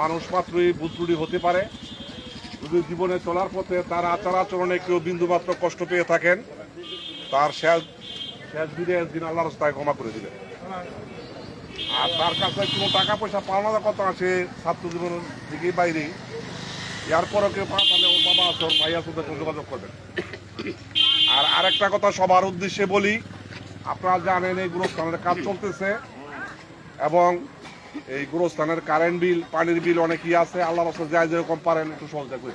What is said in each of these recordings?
মানুষ মাত্রই বুদ্রুটি হতে পারে। যদি জীবনে চলার পথে তার আচার আচরণে কেউ বিন্দুমাত্র কষ্ট পেয়ে থাকেন, তার শেষ শেষ দিন আল্লাহ রাস্তায় ক্ষমা করে দিলেন আর তার কাছে কোনো টাকা পয়সা পাওনার কথা আছে, ছাত্র জীবনের দিকেই বাইরে। এরপরও কেউ পা তাহলে ওর বাবা আছে, ওর ভাই আছে যোগাযোগ করবেন। আর আরেকটা কথা সবার উদ্দেশ্যে বলি, আপনারা জানেন এই গুরুস্থানের কাজ চলতেছে এবং এই গুরুস্থানের কারেন্ট বিল পানির বিল অনেক অনেকই আছে। আল্লাহ রাস্তা যায় যেরকম পারেন একটু সহজে করে।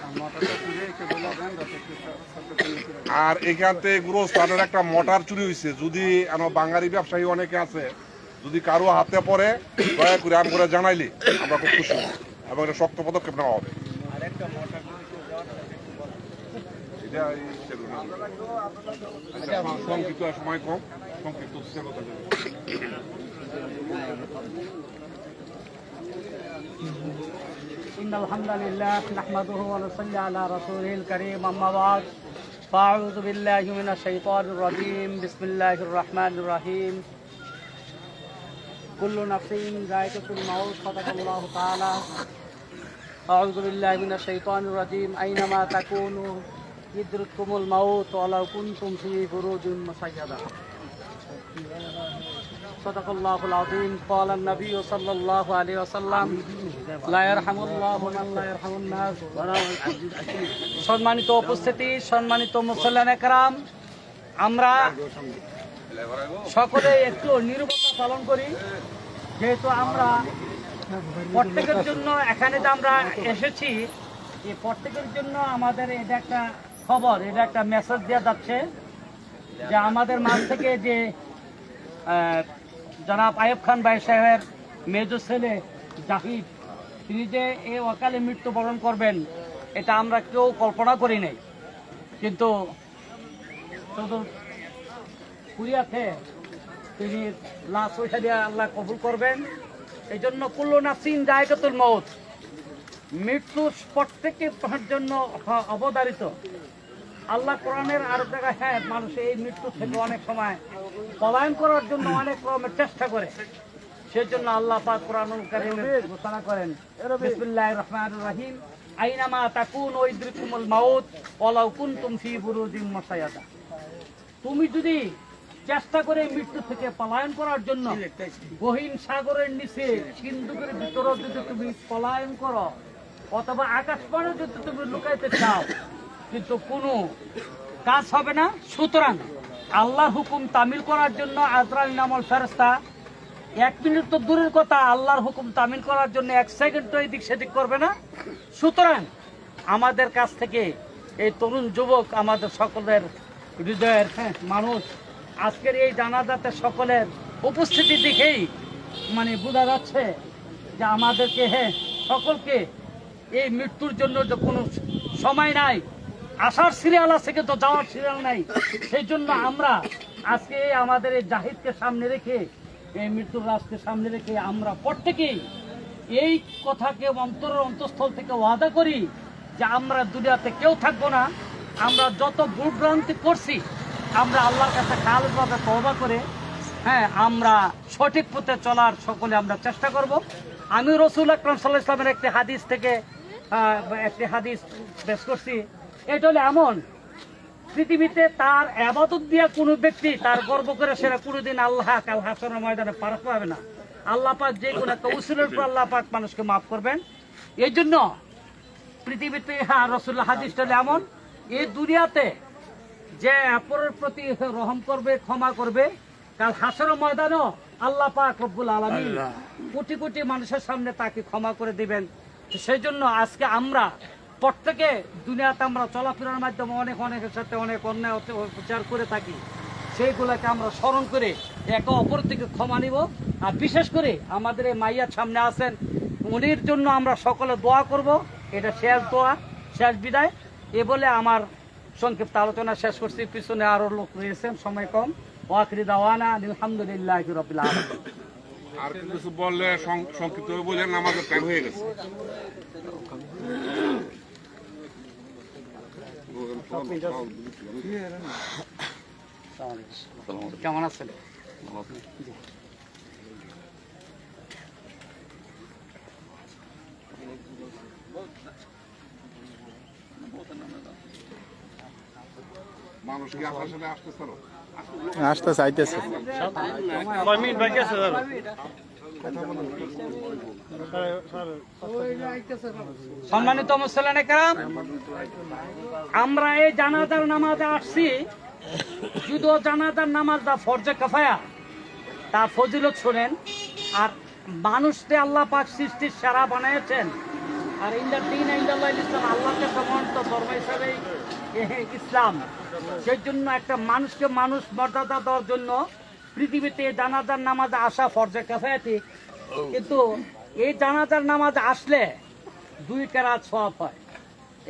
আর এখান থেকে গুরুস্থানের একটা মোটর চুরি হয়েছে যদি আমার বাঙালি ব্যবসায়ী অনেকে আছে যদি কারও হাতে পড়ে দয়া করে আম করে জানাইলে আমরা খুব খুশি। এবং এটা শক্ত পদক্ষেপ নেওয়া হবে। আচ্ছা, সংক্ষিপ্ত সময় কম সংক্ষিপ্ত। إن الحمد لله نحمده ونصلي على رسوله الكريم أما بعد فأعوذ بالله من الشيطان الرجيم بسم الله الرحمن الرحيم كل نفس ذائقة الموت صدق الله تعالى أعوذ بالله من الشيطان الرجيم أينما تكونوا يدرككم الموت ولو كنتم في بروج مشيدة صدق الله العظيم قال النبي صلى الله عليه وسلم لا يرحم الله من لا يرحم الناس সম্মানিত উপস্থিতি সম্মানিত মুসল্লান একরাম আমরা সকলে একটু নিরবতা পালন করি যেহেতু আমরা প্রত্যেকের জন্য এখানে যে আমরা এসেছি এই প্রত্যেকের জন্য আমাদের এটা একটা খবর এটা একটা মেসেজ দেওয়া যাচ্ছে যে আমাদের মাঝ থেকে যে আহ, জনাব আয়ব খান ভাই সাহেবের মেজো ছেলে জাহিদ তিনি যে এই অকালে মৃত্যুবরণ করবেন, এটা আমরা কেউ কল্পনা করি নাই। কিন্তু কুরিয়াতে তিনি লাশ পয়সা দিয়ে আল্লাহ কবুল করবেন। এই জন্য কুল্লু নাসিন জায়গাতুল মৌত মৃত্যু প্রত্যেকের জন্য অবধারিত। আল্লাহ কোরআনের আরও জায়গায় হ্যাঁ মানুষ এই মৃত্যু থেকে অনেক সময় পলায়ন করার জন্য অনেক রকমের চেষ্টা করে। সেজন্য আল্লাহ পাক ঘোষণা করেন, বিসমিল্লাহির রহমানির রহিম, আইনামা তাকুন মাউত তুমি যদি চেষ্টা করে মৃত্যু থেকে পলায়ন করার জন্য গহীন সাগরের নিচে সিন্ধুকের ভিতরে যদি তুমি পলায়ন করো, অথবা আকাশ যদি তুমি লুকাইতে চাও কিন্তু কোনো কাজ হবে না। সুতরাং আল্লাহর হুকুম তামিল করার জন্য আজরাল নামল ফেরস্তা এক মিনিট তো দূরের কথা আল্লাহর হুকুম তামিল করার জন্য এক সেকেন্ড তো এদিক সেদিক করবে না। সুতরাং আমাদের কাছ থেকে এই তরুণ যুবক আমাদের সকলের হৃদয়ের হ্যাঁ, মানুষ আজকের এই জানাজাতে সকলের উপস্থিতি দেখেই মানে বোঝা যাচ্ছে যে আমাদেরকে হ্যাঁ সকলকে এই মৃত্যুর জন্য যে কোনো সময় নাই আসার সিরিয়াল আছে, কিন্তু যাওয়ার সিরিয়াল নাই। সেই জন্য আমরা আজকে আমাদের এই জাহিদকে সামনে রেখে, এই মৃত্যুর রাজকে সামনে রেখে আমরা প্রত্যেকেই এই কথাকে অন্তরের অন্তঃস্থল থেকে ওয়াদা করি যে আমরা দুনিয়াতে কেউ থাকব না। আমরা যত ভুলভ্রান্তি করছি, আমরা আল্লাহর কাছে খালভাবে তওবা করে হ্যাঁ আমরা সঠিক পথে চলার সকলে আমরা চেষ্টা করব। আমি রসুল আকরম সাল্লাহ ইসলামের একটি হাদিস থেকে একটি হাদিস বেশ করছি। এটা হলো এমন। পৃথিবীতে তার আবাদত দিয়া কোনো ব্যক্তি তার গর্ব করে সেটা কোনোদিন আল্লাহ কাল হাসনের ময়দানে পার পাবে না। আল্লাহ পাক যে কোনো একটা উসুলের পর আল্লাহ পাক মানুষকে মাফ করবেন। এই জন্য পৃথিবীতে হ্যাঁ রসুল্লাহ হাদিসটা হলো এমন এই দুনিয়াতে যে অপরের প্রতি রহম করবে ক্ষমা করবে কাল হাসর ময়দানও আল্লাহ পাক রব্বুল আলমী কোটি কোটি মানুষের সামনে তাকে ক্ষমা করে দিবেন। সেই জন্য আজকে আমরা প্রত্যেকে দুনিয়াতে আমরা চলাফেরার মাধ্যমে অনেক অনেকের সাথে অনেক অন্যায় অত্যাচার করে থাকি। সেইগুলোকে আমরা স্মরণ করে একে অপর থেকে ক্ষমা নিব। আর বিশেষ করে আমাদের এই মাইয়ার সামনে আছেন, উনির জন্য আমরা সকলে দোয়া করব। এটা শেষ দোয়া, শেষ বিদায়। এ বলে আমার সংক্ষিপ্ত আলোচনা শেষ করছি। পিছনে আরও লোক রয়েছেন সময় কম। ওয়াকরি দাওয়ানা, আলহামদুলিল্লাহ রবিল আলমিন। আর কিছু বললে সংক্ষিপ্ত বললেন, আমাদের টাইম হয়ে গেছে। কেমন আছেন? মানুষ কি আসতে চাইতেছে মিনিট বাকি আছে সম্মানিত মুসলানে আমরা এই জানাজার নামাজে আসছি, যদিও জানাজার নামাজ দা ফরজে কাফায়া তার ফজিলত শোনেন, আর মানুষকে আল্লাহ পাক সৃষ্টির সারা বানিয়েছেন। আর ইন্দার দিন ইন্দাল্লাহ ইসলাম, আল্লাহকে সমান্ত ধর্ম হিসাবে ইসলাম। সেই জন্য একটা মানুষকে মানুষ মর্যাদা দেওয়ার জন্য পৃথিবীতে জানাজার নামাজে আসা ফরজে কাফায়া কিন্তু এই জানাজার নামাজ আসলে দুই কেরাত সব হয়।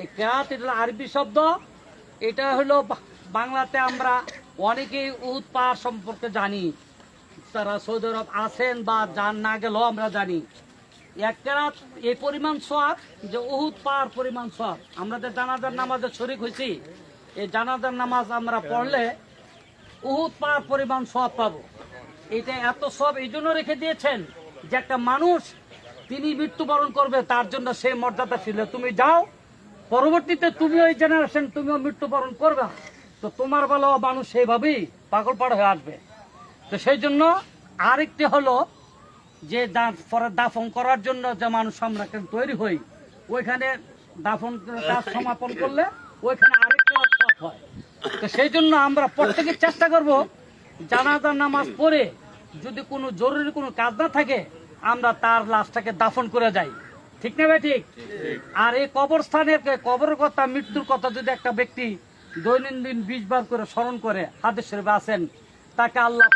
এই কেরাত এটা আরবি শব্দ এটা হলো বাংলাতে আমরা অনেকেই উহুদ পাহাড় সম্পর্কে জানি। তারা সৌদি আরব আছেন বা যান না গেলেও আমরা জানি। এক কেরাত এই পরিমাণ সব যে উহুদ পাহাড় পরিমাণ সব আমরা যে জানাজার নামাজে শরিক হয়েছি এই জানাজার নামাজ আমরা পড়লে উহুদ পাহাড় পরিমাণ সব পাবো। এটা এত সব এই জন্য রেখে দিয়েছেন যে একটা মানুষ তিনি মৃত্যুবরণ করবে, তার জন্য সেই মর্যাদা ছিল। তুমি যাও, পরবর্তীতে তুমি ওই জেনারেশন তুমিও মৃত্যুবরণ করবে তো তোমার বেলাও মানুষ সেইভাবেই পাগল পাড় হয়ে আসবে। তো সেই জন্য আরেকটি হলো যে পরে দাফন করার জন্য যে মানুষ আমরা তৈরি হই, ওইখানে দাফন সমাপন করলে ওইখানে আরেকটা হয়। তো সেই জন্য আমরা প্রত্যেকে চেষ্টা করব জানাজার নামাজ পড়ে যদি কোনো জরুরি কোনো কাজ না থাকে, আমরা তার লাশটাকে দাফন করে যাই। ঠিক না ভাই ঠিক? আর এই কবরস্থানের কবরের কথা, মৃত্যুর কথা যদি একটা ব্যক্তি দৈনন্দিন বিশ বার করে স্মরণ করে, হাদিস শরীফে আছেন, তাকে আল্লাহ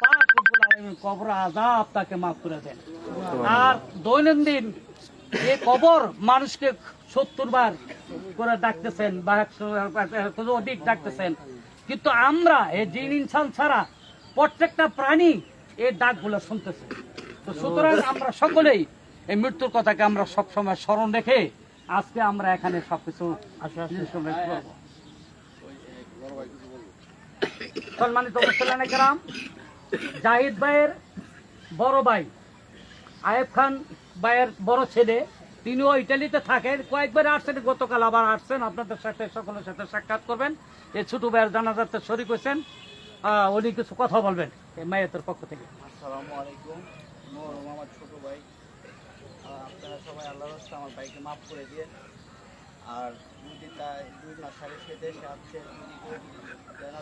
কবর আযাব তাকে মাফ করে দেন। আর দৈনন্দিন এই কবর মানুষকে সত্তর বার করে ডাকতেছেন বা একশো অধিক ডাকতেছেন কিন্তু আমরা এই জিন ইনসান ছাড়া প্রত্যেকটা প্রাণী এই ডাকগুলো শুনতেছে। তো সুতরাং আমরা সকলেই এই মৃত্যুর কথাকে আমরা সবসময় স্মরণ রেখে আজকে আমরা এখানে সবকিছু সম্মানিত মুসলানে জাহিদ ভাইয়ের বড় ভাই আয়েব খান ভাইয়ের বড় ছেলে তিনিও ইটালিতে থাকেন। কয়েকবার আসছেন, গতকাল আবার আসছেন। আপনাদের সাথে, সকলের সাথে সাক্ষাৎ করবেন। এই ছোট ভাইয়ের জানাজাতে শরিক হয়েছেন। উনি কিছু কথা বলবেন মায়ের পক্ষ থেকে। আসসালামু আলাইকুম। আমার ছোট ভাই। আপনারা সবাই আল্লাহ আমার ভাইকে মাফ করে দিয়ে আর দুই মাস আগে সে দেশে আছে যদি কেউ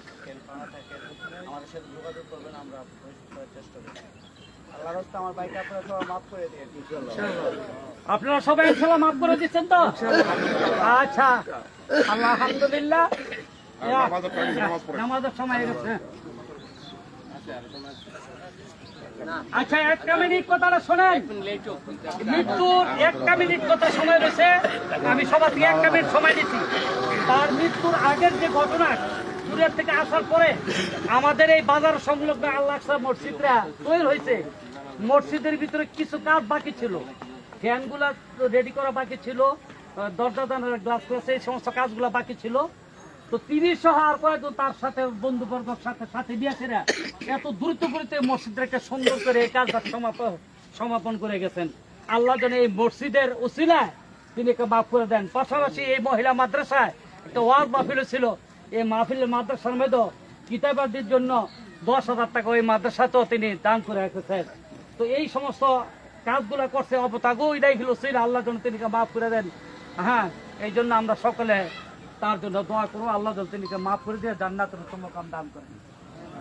থাকেন। আমাদের সাথে যোগাযোগ করবেন, আমরা চেষ্টা করব। আপনারা সবাই মাফ করে দিয়ে আপনারা সবাই ইনশাল্লাহ মাফ করে দিচ্ছেন তো? আচ্ছা। আল্লাহ আলহামদুলিল্লাহ নামাজের সময় গেছে আচ্ছা একটা মিনিট কথাটা শোনেন। মৃত্যুর একটা মিনিট কথা সময় রয়েছে। আমি সবার থেকে একটা মিনিট সময় দিচ্ছি। তার মৃত্যুর আগের যে ঘটনা দূরের থেকে আসার পরে আমাদের এই বাজার সংলগ্ন আল্লাহ মসজিদরা তৈরি হয়েছে। মসজিদের ভিতরে কিছু কাজ বাকি ছিল। ফ্যানগুলা রেডি করা বাকি ছিল। দরজা জানালার গ্লাস গ্লাস এই সমস্ত কাজগুলো বাকি ছিল। তো তিনি সহ আর কয়েকজন তার সাথে বন্ধু বর্গর সাথে সাথে দিয়েছেন এত দ্রুত গতিতে মসজিদটাকে সুন্দর করে এই কাজটা সমাপন সমাপন করে গেছেন। আল্লাহ যেন এই মসজিদের উসিলায় তিনি মাফ করে দেন। পাশাপাশি এই মহিলা মাদ্রাসায় একটা ওয়াজ মাহফিল ছিল। এই মাহফিলের মাদ্রাসার মধ্যে কিতাবাদির জন্য দশ হাজার টাকা ওই মাদ্রাসাতেও তিনি দান করে রেখেছেন। তো এই সমস্ত কাজগুলো করছে অবতাগো ইদাই ফিল ছিল আল্লাহ যেন তিনি মাফ করে দেন। হ্যাঁ এই জন্য আমরা সকলে তার জন্য দোয়া করব আল্লাহ যেন তিনিকে মাফ করে দিয়ে জান্নাতের সমকাম দান করেন